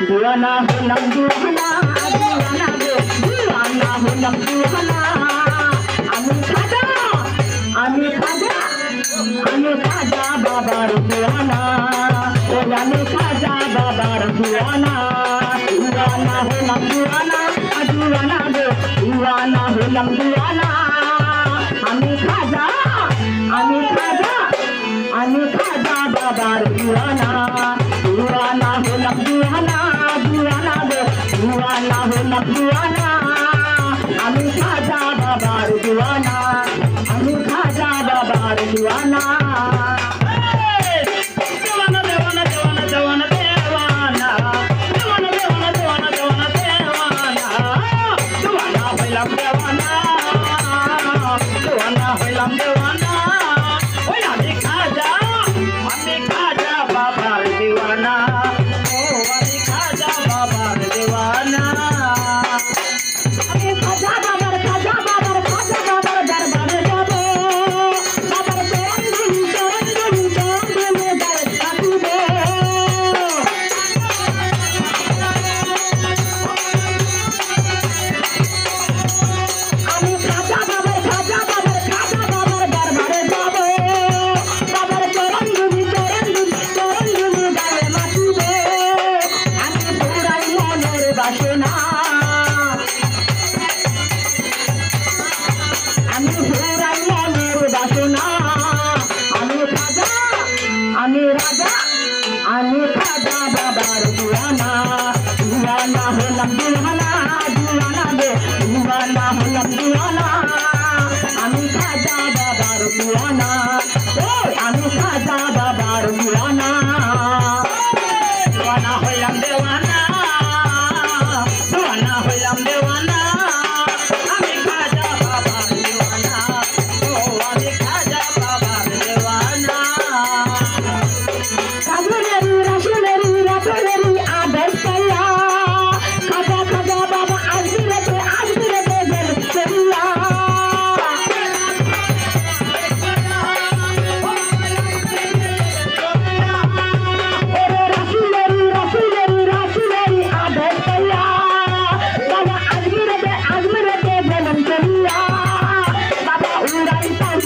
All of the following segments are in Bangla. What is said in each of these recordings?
দিওয়ানা হলাম দিওয়ানা দিওয়ানা গো দিওয়ানা হলাম দিওয়ানা আমি খাজা আমি খাজা আমি খাজা বাবার দিওয়ানা ও আমি খাজা বাবার দিওয়ানা দিওয়ানা হলাম দিওয়ানা দিওয়ানা গো দিওয়ানা হলাম দিওয়ানা। আমি খাজা বাবার দিওয়ানা। আমি খাজা বাবার দিওয়ানা। দেওয়ানা হইলাম দেওয়ানা। ওই আমি খাজা আমি খাজা। মনের বাসনা আমি পুরাই মনের বাসনা। আমি খাজা আমি রাজা, আমি খাজা বাবার দিওয়ানা দিওয়ানা হলাম দিওয়ানা দিওয়ানা গে দিওয়ানা হলাম দিওয়ানা আমি খাজা বাবার দিওয়ানা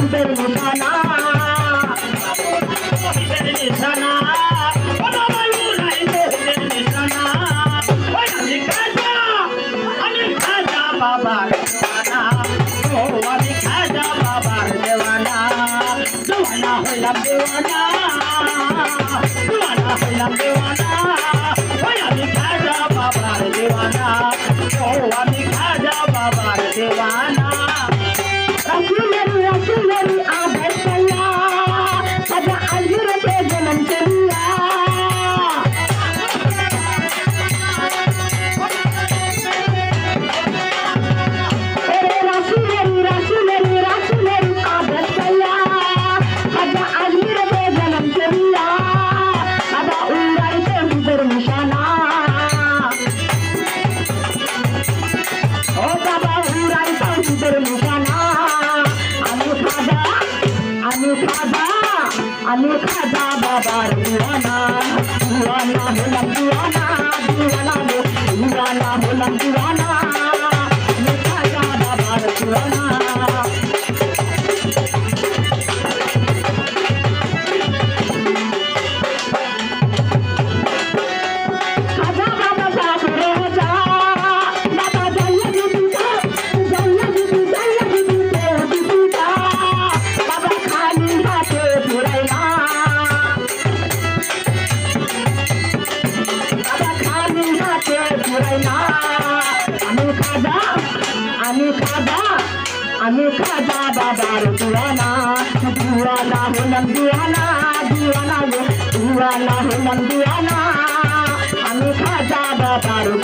মুর্শিদের নিশানা। নিশানা। বাবার দেওয়ানা ও আমি খাজা বাবার দেওয়ানা দেওয়ানা হইলাম দেওয়ানা দেওয়ানা হইলাম দেওয়ানা దివాను సదా బాబా దివానా దివానా బులం దివానా దివానా బులం దివానా अनोखा दा अनोखा दा बाबा रे दीवाना दीवाना हो लम दीवाना दीवाना हो दीवाना हो लम दीवाना अनोखा दा बाबा रे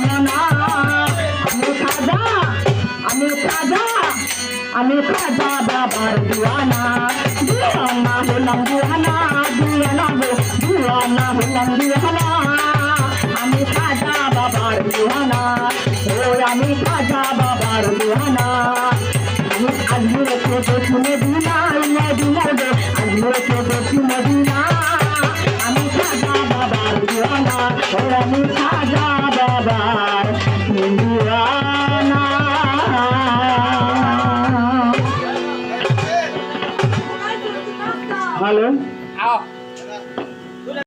কামনা আমি খাজা আমি খাজা আমি খাজা বাবার দিওয়ানা দিওয়ানা হলাম দিওয়ানা দিওয়ানা গো দিওয়ানা হলাম দিওয়ানা আমি খাজা বাবার দিওয়ানা ও আমি খাজা বাবার দিওয়ানা আমি আজমিরে ছোট শুনে দিনা ইয়া দিনা গো আজমিরে ছোট শুনে দিনা আমি খাজা বাবার দিওয়ানা ও আমি বন্ধুরা